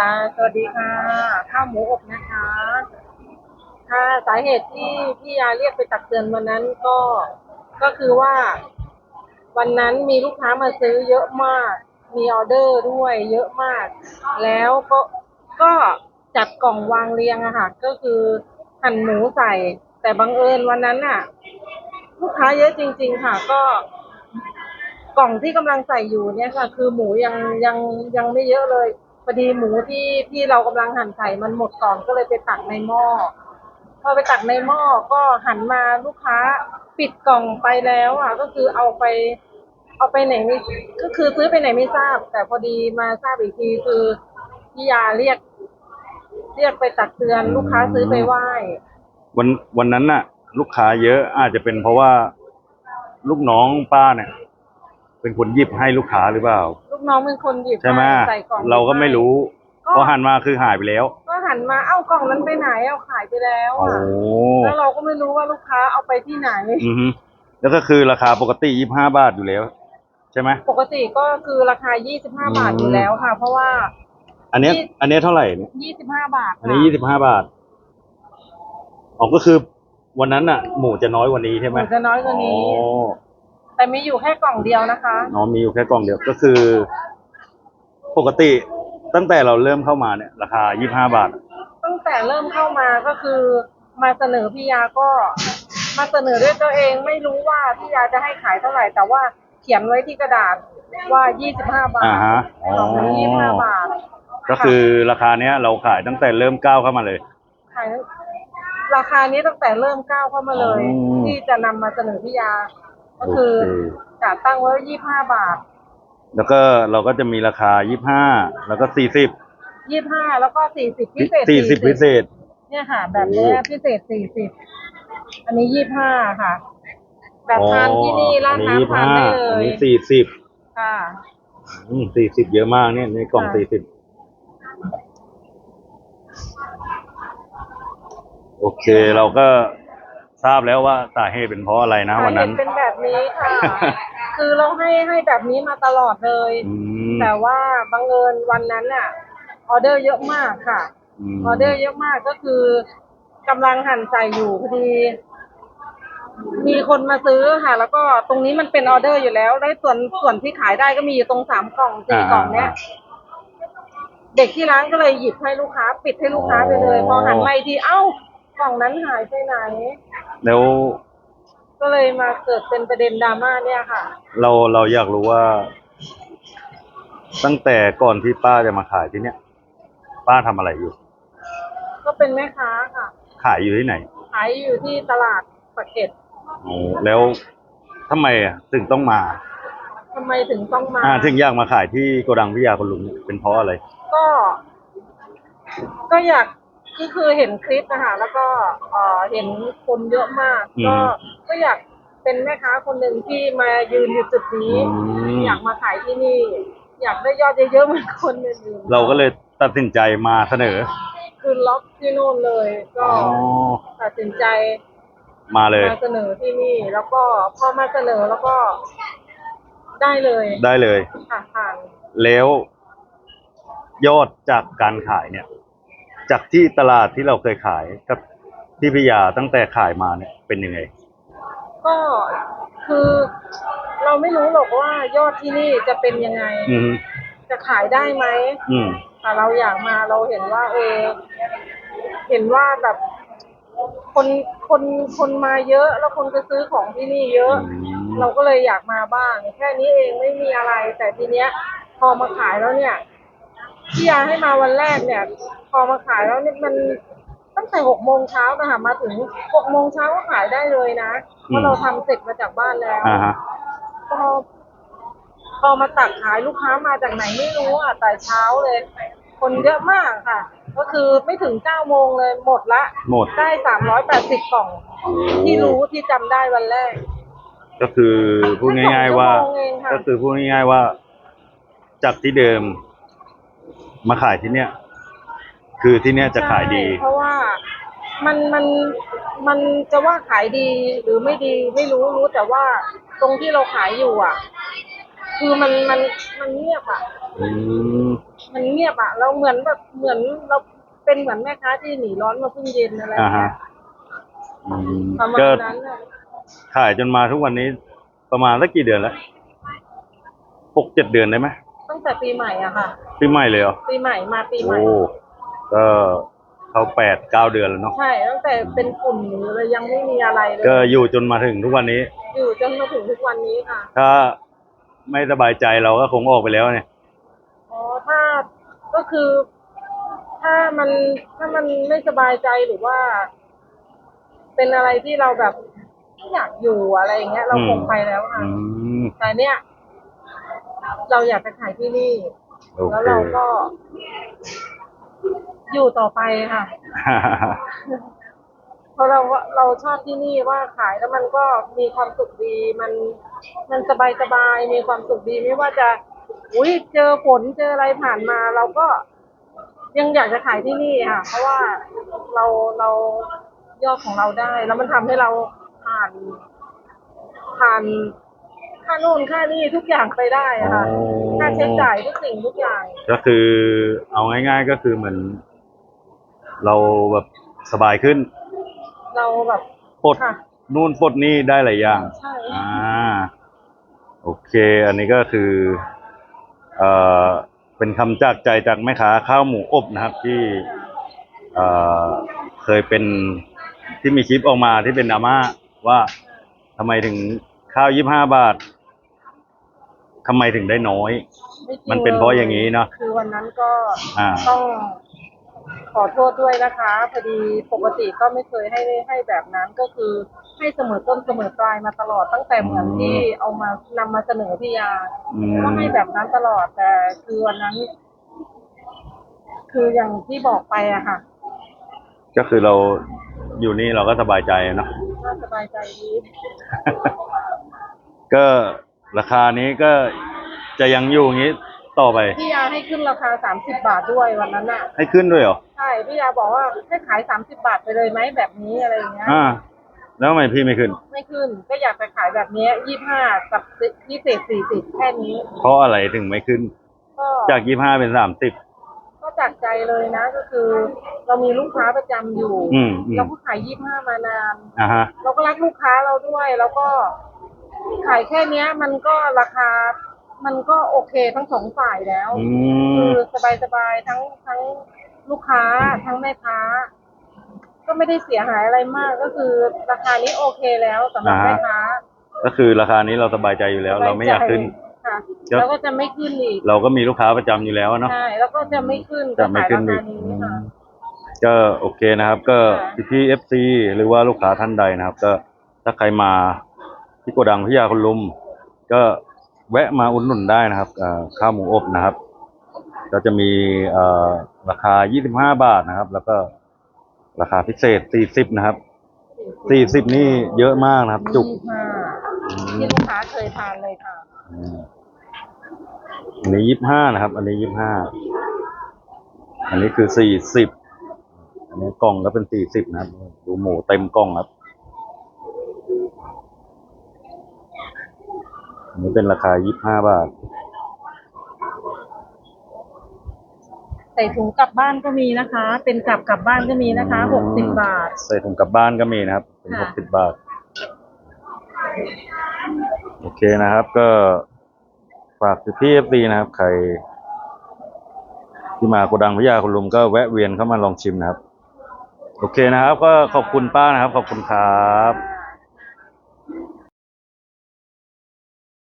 ค่ะ สวัสดีค่ะ ข้าวหมูอบนะคะ ค่ะสาเหตุที่พี่ยาเรียกไปตักเตือนวันนั้นก็ก็คือว่า วันนั้นมีลูกค้ามาซื้อเยอะมาก มีออเดอร์ด้วยเยอะมาก แล้วก็ก็จัดกล่องวางเรียงอะค่ะ ก็คือหั่นหมูใส่ แต่บังเอิญวันนั้นน่ะลูกค้าเยอะจริง ๆ ค่ะ ก็กล่องที่กำลังใส่อยู่เนี่ยค่ะ คือหมูยังยังยังไม่เยอะเลย อดีหมูที่ที่เรากำลังหั่นใส่มันหมดก่อนก็เลยไปตักในหม้อพอไปตักในหม้อก็หันมาลูกค้าปิดกล่องไปแล้วอะ ก็คือเอาไป เอาไปไหนไม่ก็คือซื้อไปไหนไม่ทราบ แต่พอดีมาทราบอีกทีคือพี่ยาเรียก เรียกไปตักเตือนลูกค้าซื้อไปไหว้วันวันนั้นน่ะ ลูกค้าเยอะอาจจะเป็นเพราะว่า ลูกน้องป้าเนี่ย เป็นคนหยิบให้ลูกค้าหรือเปล่า น้องเป็นคนหยิบใช่ไหมใส่กล่องเราก็ไม่รู้ก็พอหันมาคือหายไปแล้ว ก็หันมาเอ้ากล่องนั้นไปไหนเอาขายไปแล้วโอ้อะแล้วเราก็ไม่รู้ว่าลูกค้าเอาไปที่ไหน อือฮึแล้วก็คือราคาปกติยี่ห้าบาทอยู่แล้ว ใช่ไหมปกติก็คือราคา25บาทอืมอยู่แล้วค่ะ เพราะว่า อันเนี้ยยี่อันเนี้ยเท่าไหร่เนี่ย25บาท อันนี้ยี่สิบห้าบาทอ๋อก็คือวันนั้นน่ะ หมูจะน้อยกว่านี้ใช่หไหมมูจะน้อยกว่านี้อ๋อ แต่มีอยู่แค่กล่องเดียวนะคะอ๋อมีอยู่แค่กล่องเดียวก็คือ ปกติตั้งแต่เราเริ่มเข้ามาเนี่ยราคายี่ห้าบาท ตั้งแต่เริ่มเข้ามาก็คือมาเสนอพี่ยาก็ มาเสนอด้วยตัวเองไม่รู้ว่าพี่ยาจะให้ขายเท่าไหร่ แต่ว่าเขียนไว้ที่กระดาษว่า 25 บาทอ่าฮะกล่องละ25บาทก็คือราคาเนี้ยเราขายตั้งแต่เริ่มก้าวเข้ามาเลย ขายราคานี้ตั้งแต่เริ่มก้าวเข้ามาเลย อืม ที่จะนำมาเสนอพี่ยา ก็คือโอเคจะตั้งไว้ยี่ห้าบาท แล้วก็เราก็จะมีราคายี่ห้าแล้วก็สี่สิบยี่ห้าแล้วก็สี่สิบพิเศษสี่สิบพิเศษ เนี่ยค่ะ แบบเนี้ยโอ้พิเศษสี่สิบอันนี้ยี่ห้าค่ะ แบบทานที่นี่ร้านอันนี้น้ำทานได้เลอันยนี้สี่สิบค่ะสี่สิบเยอะมากเนี่ยในกล่องค่ะสี่สิบโอเคเราก็ ทราบแล้วว่าสาเหตุเป็นเพราะอะไรนะ วันนั้น สาเหตุเป็นแบบนี้ค่ะ คือเราให้ให้แบบนี้มาตลอดเลย อืม แต่ว่าบังเอิญวันนั้นน่ะ ออเดอร์เยอะมากค่ะมออเดอร์เยอะมากก็คือกำลังหั่นใส่อยู่พอดี มีคนมาซื้อค่ะ แล้วก็ตรงนี้มันเป็นออเดอร์อยู่แล้วได้ส่วนส่วนที่ขายได้ก็มีอยู่ตรงสามกล่องสี่กล่องเนี้ย เด็กที่ร้านก็เลยหยิบให้ลูกค้า ปิดให้ลูกค้าไปเลย พอหันมาอีกทีเอ้ากล่องนั้นหายไปไหน แล้วก็เลยมาเกิดเป็นประเด็นดราม่าเนี่ยค่ะ เราเราอยากรู้ว่า ตั้งแต่ก่อนที่ป้าจะมาขายที่เนี้ยป้าทำอะไรอยู่ ก็เป็นแม่ค้าค่ะ ขายอยู่ที่ไหนขายอยู่ที่ตลาดปากเกร็ดโอ้แล้วทำไมอะถึงต้องมาทำไมถึงต้องมาอ่าถึงอยากมาขายที่โกดังพิยาคนลุงเนี่ยเป็นเพราะอะไร ก็ ก็อยาก ก็คือเห็นคลิปนะคะแล้วก็เอ่อเห็นคนเยอะมาก อืม ก็ก็อยากเป็นแม่ค้าคนหนึ่งที่มายืนอยู่จุดนี้อืมอยากมาขายที่นี่ อยากได้ยอดเยอะๆเหมือนคนอื่นๆเราก็เลยตัดสินใจมาเสนอคือล็อกที่นู่นเลย ก็อ๋อตัดสินใจมาเลย มาเสนอที่นี่ แล้วก็พอมาเสนอแล้วก็ ได้เลยได้เลย ค่ะผ่านแล้วยอดจากการขายเนี่ย จากที่ตลาดที่เราเคยขายกับที่พิยาตั้งแต่ขายมาเนี่ยเป็นยังไง ก็คือเราไม่รู้หรอกว่ายอดที่นี่จะเป็นยังไง อืมจะขายได้ไหมอืม แต่เราอยากมาเราเห็นว่า เออ เห็นว่าแบบ คนคนคนมาเยอะ แล้วคนจะซื้อของที่นี่เยอะ อืม เราก็เลยอยากมาบ้าง แค่นี้เองไม่มีอะไร แต่ทีเนี้ย พอมาขายแล้วเนี่ย ที่ยาให้มาวันแรกเนี่ย พอมาขายแล้วเนี่ยมันตั้งแต่หกโมงเช้านะคะมาถึงหกโมงเช้าก็ขายได้เลยนะเพราะเราทำเสร็จมาจากบ้านแล้วอ่าฮะ พอพอมาตักขายลูกค้ามาจากไหนไม่รู้อะแต่เช้าเลย คนเยอะมากค่ะ ก็คือไม่ถึงเก้าโมงเลยหมดละหมด ได้สามร้อยแปดสิบกล่อง ที่รู้ที่จำได้วันแรก ก็คือพูดง่าย ๆ ว่า แค่สองชั่วโมงเองค่ะ ก็คือพูดง่าย ๆ ว่า จากที่เดิม มาขายที่เนี้ยคือที่เนี้ยจะขายดี ใช่เพราะว่ามันมันมันจะว่าขายดีหรือไม่ดีไม่รู้รู้แต่ว่าตรงที่เราขายอยู่อะ คือมันมันมันเงียบอะ อืมมันเงียบอะเราเหมือนแบบเหมือนเราเป็นเหมือนแม่ค้าที่หนีร้อนมาเพิ่งเย็นอะไรอ่าเงี้ฮะยอืมประมาณก็นั้นอะขายจนมาทุกวันนี้ ประมาณสักกี่เดือนแล้วหกเจ็ดเดือนได้ไหมตั้งแต่ปีใหม่อะค่ะ ปีใหม่เลยเหรอปีใหม่มาปีใหม่ โอ้ก็เขาแปดเก้าเดือนแล้วเนาะใช่ตั้งแต่เป็นกลุ่มเลยยังไม่มีอะไรเลยก็อยู่จนมาถึงทุกวันนี้ อยู่จนมาถึงทุกวันนี้ค่ะถ้าไม่สบายใจเราก็คงออกไปแล้วเนี่ยอ๋อถ้าก็คือ ถ้ามันถ้ามันไม่สบายใจหรือว่า เป็นอะไรที่เราแบบไม่อยากอยู่อะไรอย่างเงี้ย เราอืมคงไปแล้วค่ะอืมแต่เนี้ยเราอยากไปขายที่นี่ โอแล้วเค เราก็ อยู่ต่อไปค่ะ เพราะเราเราชอบที่นี่ว่าขายแล้วมันก็มีความสุขดีมันมันสบายสบายมีความสุขดีไม่ว่าจะอุ้ยเจอฝนเจออะไรผ่านมา เราก็ยังอยากจะขายที่นี่ค่ะ เพราะว่าเราเรายอดของเราได้ แล้วมันทำให้เราผ่าน ผ่านค่าโน่นค่านี่ทุกอย่างไปได้อะค่ะอ๋อ ค่าใช้จ่ายทุกสิ่งทุกอย่าง ก็คือเอาง่ายๆก็คือเหมือน เราแบบสบายขึ้น เราแบบปลดค่ะ นู่นปลดนี่ได้หลายอย่าง ใช่ อ่า โอเค อันนี้ก็คือ เอ่อ เป็นคำจากใจจากแม่ค้าข้าวหมูอบนะครับ ที่เอ่อเคยเป็นที่มีคลิปออกมาที่เป็นดราม่าว่าทำไมถึงข้าวยี่ห้าบาททำไมถึงได้น้อยไม่จริงมันเป็นเพราะอย่างนี้เนอะคือวันนั้นก็อ่า ต้องขอโทษด้วยนะคะพอดีปกติก็ไม่เคยให้ให้แบบนั้นก็คือให้เสมอต้นเสมอปลายมาตลอดตั้งแต่เหมือนที่เอามานำมาเสนอพี่ยาอืม ก็ให้แบบนั้นตลอดแต่คือวันนั้น คืออย่างที่บอกไปอะค่ะก็คือเราอยู่นี่เราก็สบายใจเนาะ น่าสบายใจดี ก็ ราคานี้ก็จะยังอยู่อย่างนี้ต่อไป พี่ยาให้ขึ้นราคาสามสิบบาทด้วยวันนั้นอะให้ขึ้นด้วยเหรอ ใช่ พี่ยาบอกว่าให้ขายสามสิบบาทไปเลยไหมแบบนี้อะไรอย่างเงี้ย อ่า แล้วทำไมพี่ไม่ขึ้น ไม่ขึ้น ก็อยากไปขายแบบนี้ยี่ห้ากับพิเศษสี่สิบแค่นี้ เพราะอะไรถึงไม่ขึ้น ก็จากยี่ห้าเป็นสามสิบ ก็จากใจเลยนะ ก็คือ เรามีลูกค้าประจำอยู่ อืมอืม เราก็ขายยี่ห้ามานาน อ่าฮะ เราก็รักลูกค้าเราด้วย แล้วก็ ขายแค่เนี้ย มันก็ราคา มันก็โอเคทั้งสองฝ่ายแล้ว อืคืมอสบายๆทั้งทั้งลูกค้าทั้งแม่ค้า ก็ไม่ได้เสียหายอะไรมากก็คือราคานี้โอเคแล้วสำหรับแม่ค้าก็คือราคานี้เราสบายใจอยู่แล้ว เราไม่อยากขึ้น ค่ะครับ แล้วก็จะไม่ขึ้นอีกเราก็มีลูกค้าประจำอยู่แล้วเนาะ ใช่แล้วก็จะไม่ขึ้นจะไม่ขึ้นขายอีรากคานี้ค่ะ ก็โอเคนะครับ ก็ค่ะ พี่เอฟซีหรือว่าลูกค้าท่านใดนะครับ ก็ถ้าใครมา ที่โกดังพิยาคุณลุม ก็แวะมาอุดหนุนได้นะครับเอ่อข้าวหมูอบนะครับ ก็จะมีเอ่อราคา 25 บาทนะครับ แล้วก็ราคาพิเศษ 40 นะครับ 40 นี่เยอะมากนะครับ จุกยี่ห้าที่ลูกค้าเคยทานเลยค่ะอืมอันนี้ยี่ห้านะครับ อันนี้ยี่ห้า อันนี้คือสี่สิบ อันนี้กล่องก็เป็นสี่สิบนะครับ ดูหมูเต็มกล่องครับ อันนี้เป็นราคายี่ห้าบาท ใส่ถุงกลับบ้านก็มีนะคะ เป็นกลับกลับบ้านก็มีนะคะหกสิบบาท ใส่ถุงกลับบ้านก็มีนะครับ เป็นหค่ะกสิบบาท โอเคนะครับ ก็ฝากพี่เอฟซีนะครับ ใคร ที่มาโกดังพิยาคุณลุมก็แวะเวียนเข้ามาลองชิมนะครับ โอเคนะครับ ก็ขอบคุณป้านะครับ ขอบคุณครับค่ะ